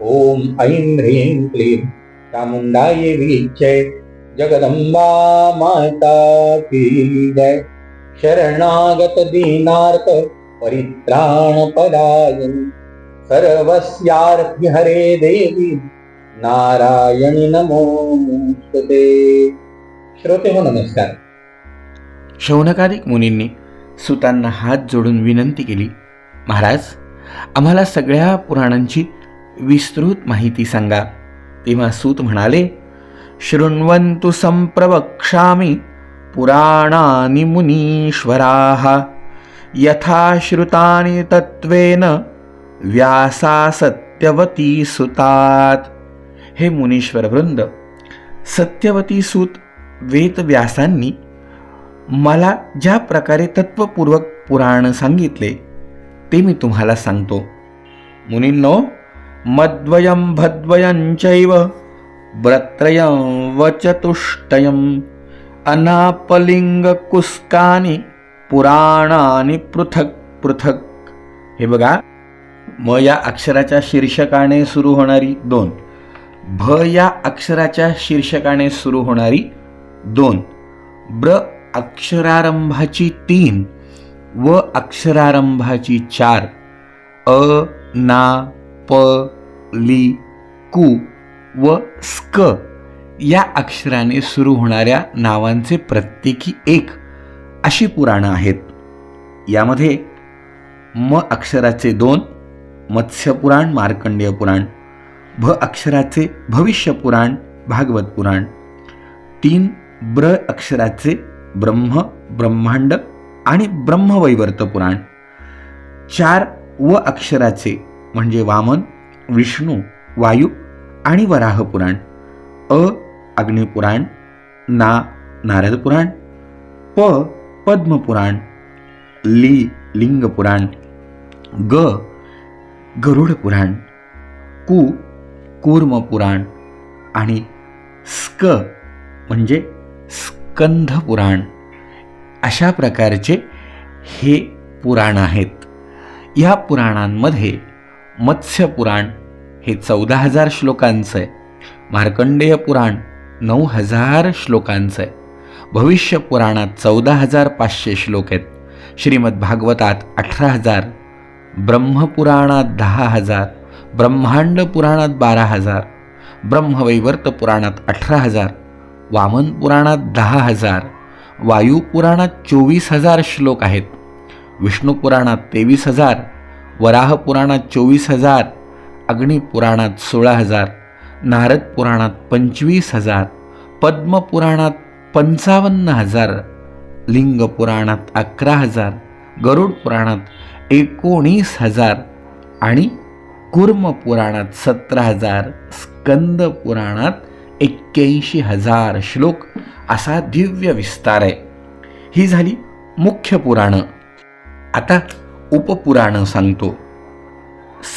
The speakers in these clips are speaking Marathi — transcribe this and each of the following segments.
ॐ ऐं ह्रीं क्लीं चामुंडाय वीक्षे जगदंबा माता की जय। शरणागत दीनार्थ परित्राण पदायन हरे देवी नारायणी नमोस्तुते श्रोते हो नमस्कार। शौनकादिक मुनींनी सुतांना हात जोडून विनंती केली महाराज आम्हाला सगळ्या पुराणांची विस्तृत माहिती सांगा. तेव्हा सूत म्हणाले शृण्वन्तु संप्रवक्षामी पुराणानि मुनीश्वराः। यथा श्रुतानि तत्त्वेन व्यासा सत्यवती सुतात। हे मुनीश्वर वृंद सत्यवती सूत वेदव्यासांनी मला ज्या प्रकारे तत्वपूर्वक पुराण सांगितले ते मी तुम्हाला सांगतो. मुनींनो मद्वयं भद्वयञ्चैव व्रत्रयं वचतुष्टयम्। अनापलिङ्गकुस्कानि पुराणानि पृथक पृथक। हे बघा म या अक्षराच्या शीर्षकाने सुरू होणारी दोन। भ या अक्षराच्या शीर्षकाने सुरू होणारी दोन। ब्र अक्षरारंभाची तीन व अक्षरारंभाची चार। अ ना प ली कू व स्क या अक्षराने सुरू होणाऱ्या नावांचे प्रत्येकी एक अशी पुराणं आहेत. यामध्ये म अक्षराचे दोन मत्स्यपुराण मार्कंडेय पुराण भ अक्षराचे भविष्य पुराण भागवत पुराण तीन ब्र अक्षराचे ब्रह्म ब्रह्मांड आणि ब्रह्मवैवर्त पुराण चार व अक्षराचे म्हणजे वामन विष्णू वायू आणि वराह पुराण. अ अग्निपुराण ना नारद पुराण प पद्मपुराण ली लिंग पुराण ग गरुड पुराण कु कूर्म पुराण आणि स्क म्हणजे स्कंध पुराण. अशा प्रकारचे हे पुराण आहेत. या पुराणांमध्ये मत्स्य पुराण हे चौदा हजार श्लोकांचं आहे मार्कंडेय पुराण नऊ हजार श्लोकांचं आहे भविष्य पुराणात चौदा हजार पाचशे श्लोक आहेत. श्रीमद भागवतात अठरा हजार ब्रह्मपुराणात दहा हजार ब्रह्मांड पुराणात बारा हजार ब्रह्मवैवर्त पुराणात अठरा हजार वामन पुराणात दहा हजार वायुपुराणात चोवीस हजार श्लोक आहेत. विष्णुपुराणात तेवीस हजार वराह पुराणात चोवीस हजार अग्निपुराणात सोळा हजार नारद पुराणात पंचवीस हजार पद्मपुराणात पंचावन्न हजार लिंग पुराणात अकरा हजार गरुड पुराणात एकोणीस हजार आणि कुर्म पुराणात सतरा हजार स्कंद पुराणात एक्क्याऐंशी हजार श्लोक असा दिव्य विस्तार आहे. ही झाली मुख्य पुराणं. आता उपपुराणं सांगतो.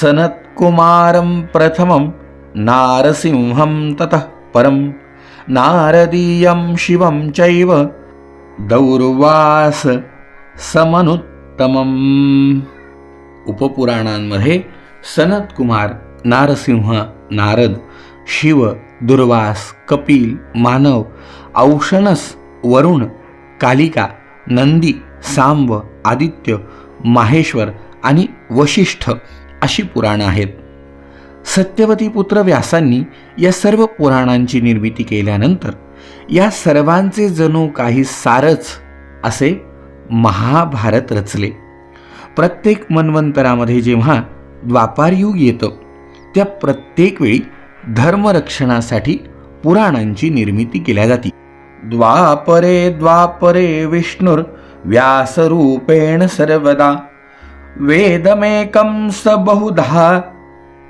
सनत्कुमारं प्रथमं नारसिंहं ततः परं नारदीयं शिवं चैव दौर्वास समनुत्तमम्. उपपुराणांमध्ये सनत्कुमार नारसिंह नारद शिव दुर्वास कपिल मानव औषणस वरुण कालिका नंदी सांब आदित्य माहेश्वर आणि वशिष्ठ अशी पुराणं आहेत. सत्यवती पुत्र व्यासांनी या सर्व पुराणांची निर्मिती केल्यानंतर या सर्वांचे जणू काही सारच असे महाभारत रचले. प्रत्येक मन्वंतरामध्ये जेव्हा द्वापारयुग येतं त्या प्रत्येक वेळी धर्मरक्षणासाठी पुराणांची निर्मिती केल्या जाते. द्वापरे द्वापरे विष्णुर व्यासरूपेण सर्वदा। वेदमेकं स बहुधा।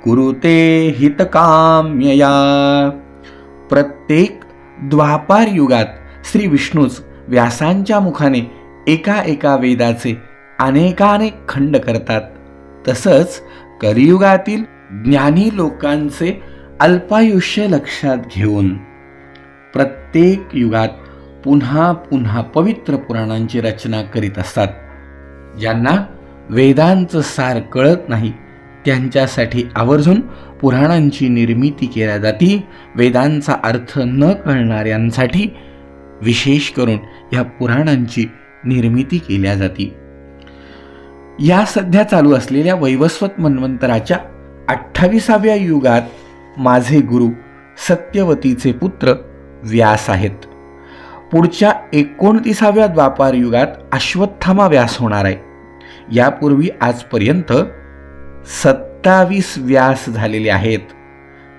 कुरुते हितकाम्यया। प्रत्येक द्वापार युगात श्री विष्णूच व्यासांच्या मुखाने एका एका वेदाचे अनेकानेक खंड करतात. तसंच कलियुगातील ज्ञानी लोकांचे अल्पायुष्य लक्षात घेऊन प्रत्येक युगात पुन्हा पुन्हा पवित्र पुराणांची रचना करीत असतात. ज्यांना वेदांचं सार कळत नाही त्यांच्यासाठी आवर्जून पुराणांची निर्मिती केल्या जाती वेदांचा अर्थ न कळणाऱ्यांसाठी विशेष करून या पुराणांची निर्मिती केल्या जाती. या सध्या चालू असलेल्या वैवस्वत मन्वंतराच्या अठ्ठावीसाव्या युगात माझे गुरु सत्यवतीचे पुत्र व्यास आहेत. पुढच्या एकोणतीसाव्या द्वापार युगात अश्वत्थामा व्यास होणार आहे. यापूर्वी आजपर्यंत सत्तावीस व्यास झालेले आहेत.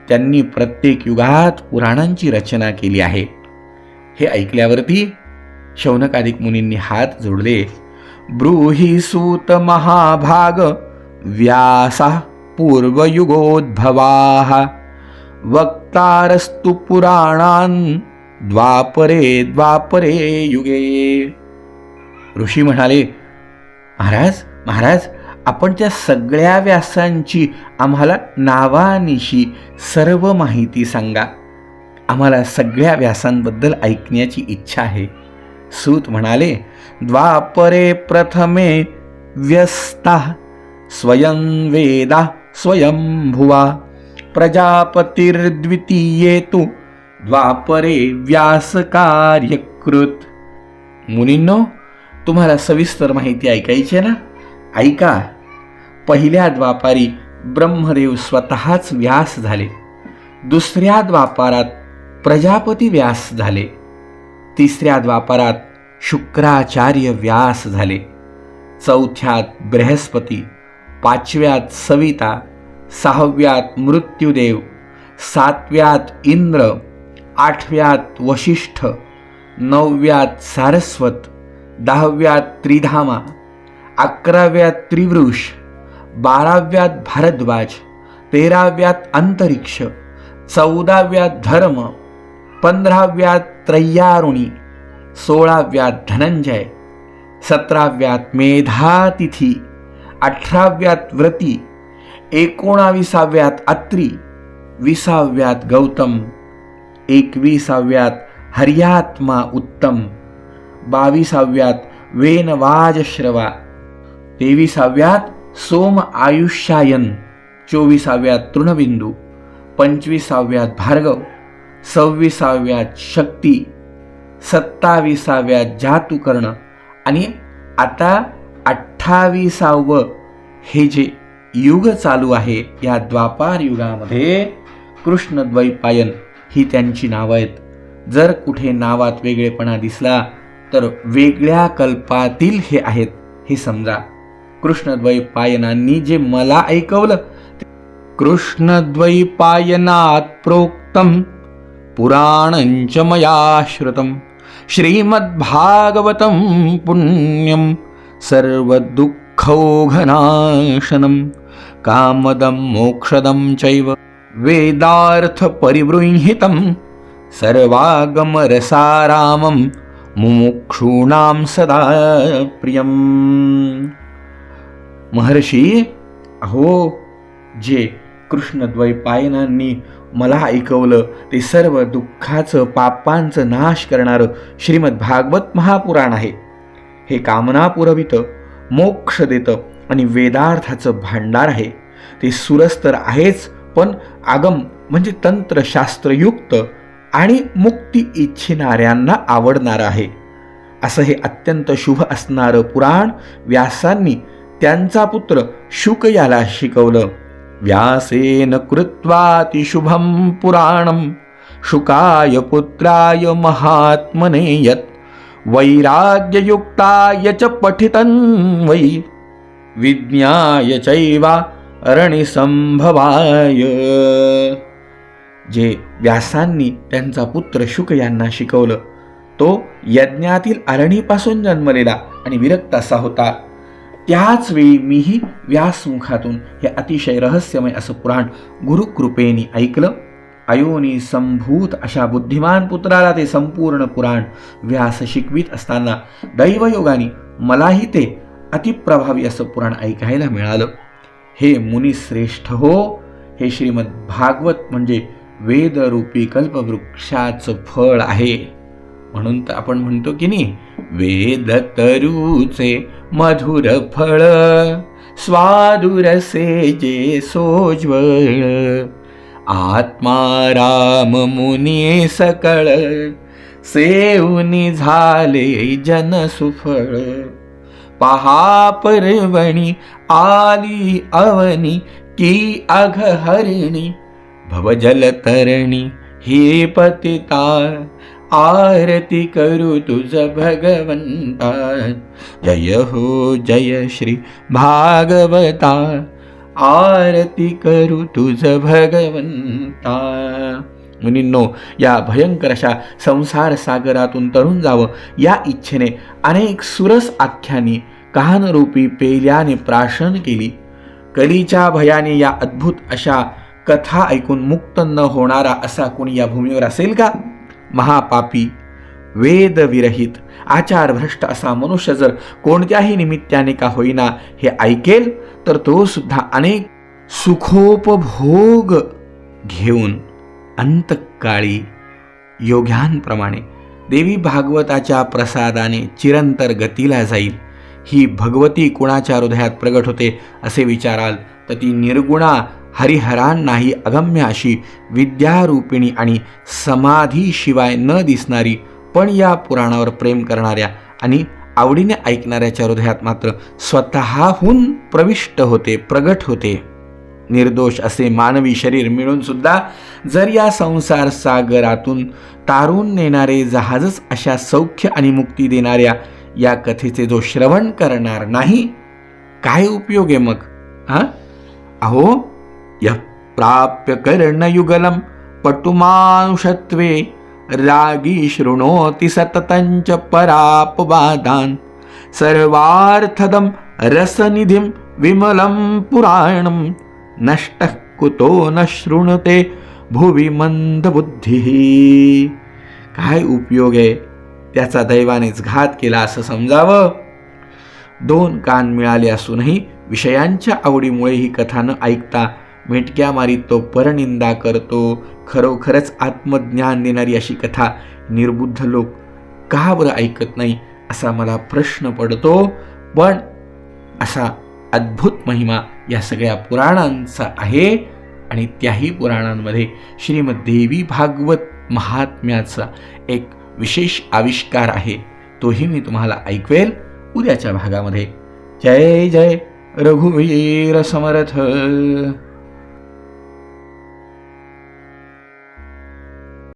त्यांनी प्रत्येक युगात पुराणांची रचना केली आहे. हे ऐकल्यावरती शौनकादिक मुनींनी हात जोडले. ब्रूही सूत महाभाग व्यासा पूर्वयुगोद्भवा वक्तारस्तु पुराणान द्वापरे द्वापरे युगे. ऋषी म्हणाले महाराज महाराज आपण त्या सगळ्या व्यासांची आम्हाला नावानिशी सर्व माहिती सांगा. आम्हाला सगळ्या व्यासांबद्दल ऐकण्याची इच्छा आहे. सूत म्हणाले द्वापरे प्रथमे व्यस्ता स्वयं वेदा स्वयंभुवा प्रजापतिर्द्वितीये तु द्वापरे व्यासकार्यकृत मुनींनो तुम्हाला सविस्तर माहिती ऐकायची ना? ऐका. पहिल्या द्वापारी ब्रह्मदेव स्वतःच व्यास झाले. दुसऱ्या द्वापारात प्रजापती व्यास झाले. तिसऱ्या द्वापारात शुक्राचार्य व्यास झाले. चौथ्यात बृहस्पती पाचव्यात सविता सहाव्यात मृत्युदेव सातव्यात इंद्र आठव्यात वशिष्ठ नवव्यात सारस्वत दहाव्यात त्रिधामा अकराव्यात त्रिवृष बाराव्यात भारद्वाज तेराव्यात अंतरिक्ष चौदाव्यात धर्म पंधराव्यात त्रय्यारुणी सोळाव्यात धनंजय सतराव्यात मेधातिथी अठराव्यात व्रती एकोणाविसाव्यात अत्री विसाव्यात गौतम एकविसाव्यात हर्यात्मा उत्तम. बावीसाव्यात वेनवाजश्रवा तेविसाव्यात सोम आयुष्यायन. चोवीसाव्यात तृणबिंदू. पंचवीसाव्यात भार्गव. सव्वीसाव्यात शक्ती. सत्तावीसाव्यात जातुकर्ण आणि आता अठ्ठावीसावं हे जे युग चालू आहे या द्वापार युगामध्ये कृष्णद्वैपायन. ही त्यांची नावं आहेत. जर कुठे नावात वेगळेपणा दिसला तर वेगळ्या कल्पातील हे आहेत हे समजा. कृष्णद्वैपायनांनी जे मला ऐकवलं कृष्णद्वैपायनात प्रोक्तम पुराणंच मया श्रुतं श्रीमद्भागवतं पुण्यं सर्वदुःखौघनाशनं कामदं मोक्षदं चैव वेदार्थपरिबृंहितं सर्वागमरसारामं मुमुक्षूणां सदा प्रियम्। महर्षी अहो जे कृष्णद्वैपायनांनी मला ऐकवलं ते सर्व दुःखाचं पापांचं नाश करणारं श्रीमद भागवत महापुराण आहे. हे कामना पुरवितं मोक्ष देतं आणि वेदार्थाचं भांडार आहे. ते सुरस्तर आहेच पण आगम म्हणजे तंत्रशास्त्रयुक्त आणि मुक्ती इच्छिणाऱ्यांना आवडणारं आहे. असं हे अत्यंत शुभ असणारं पुराण व्यासांनी त्यांचा पुत्र शुक याला शिकवलं. व्यासेन कृत्वातिशुभम पुराणं शुकाय पुत्राय महात्मने यत् वैराग्ययुक्ताय च पठितं वै विज्ञाय चैवा अरणिसंभवाय जे व्यासांनी त्यांचा पुत्र शुक यांना शिकवलं तो यज्ञातील अरणीपासून जन्मलेला आणि विरक्त असा होता. त्याच वेळी मीही व्यासमुखातून हे अतिशय रहस्यमय असं पुराण गुरुकृपेने ऐकलं. अयोनी संभूत अशा बुद्धिमान पुत्राला ते संपूर्ण पुराण व्यास शिकवित असताना दैवयोगाने मलाही ते अतिप्रभावी असं पुराण ऐकायला मिळालं. हे मुनिश्रेष्ठ हो. हे श्रीमद भागवत म्हणजे वेदरूपी कल्पवृक्षाचं फळ आहे. म्हणून तर आपण म्हणतो की नाही वेद तरुचे मधुर फळ स्वादुरसे जे सोज्वळ आत्मा राम मुनी सकळ सेऊनी झाले जन सुफळ पहा पर्वणी आली अवनी की अघहरिणी भवजल तरणी हे पतिता आरती करू तुझ भगवंता. जय हो जय श्री भागवता आरती करू तुझ भगवंता. मुनींनो या भयंकर अशा संसार सागरातून तरुण जावं या इच्छेने अनेक सुरस आख्यानी कानरूपी पेल्याने प्राशन केली. कलीच्या भयाने या अद्भुत अशा कथा ऐकून मुक्त न होणारा असा कोणी या भूमीवर असेल का? महापापी वेदविरहित आचारभ्रष्ट असा मनुष्य जर कोणत्याही निमित्ताने का होईना हे ऐकेल तर तो सुद्धा अनेक सुखोपभोग घेऊन अंतकाळी योग्यांप्रमाणे देवी भागवताच्या प्रसादाने चिरंतर गतीला जाईल. ही भगवती कुणाच्या हृदयात प्रगट होते असे विचाराल? तर ती निर्गुणा हरिहरांनाही अगम्य अशी विद्यारूपिणी आणि समाधीशिवाय न दिसणारी पण या पुराणावर प्रेम करणाऱ्या आणि आवडीने ऐकणाऱ्याच्या हृदयात मात्र स्वतःहून प्रविष्ट होते प्रगट होते. निर्दोष असे मानवी शरीर मिळून सुद्धा जर या संसार सागरातून तारून नेणारे जहाजच अशा सौख्य आणि मुक्ती देणाऱ्या या कथेचे जो श्रवण करणार नाही काय उपयोग आहे मग? हा? अहो य प्राप्य कर्णयुगलम पटुमानुषत्वे रागी शृणोति सततंच परापवादान सर्वार्थदम रसनिधिम विमलं पुराणं नष्टः कुतो न शृणुते भुवि मंदबुद्धिः। काय उपयोग आहे? त्याचा दैवानेच घात केला असं समजावं. दोन कान मिळाले असूनही विषयांच्या आवडीमुळे ही कथा न ऐकता मिटक्या मारीत तो परनिंदा करतो. खरोखरच आत्मज्ञान देणारी अशी कथा निर्बुद्ध लोक का बरं ऐकत नाही असा मला प्रश्न पडतो. पण असा अद्भुत महिमा या सगळ्या पुराणांचा आहे आणि त्याही पुराणांमध्ये श्रीमद्देवी भागवत महात्म्याचा एक विशेष आविष्कार आहे. तोही मी तुम्हाला ऐकवेल उद्याच्या भागामध्ये. जय जय रघुवीर समर्थ.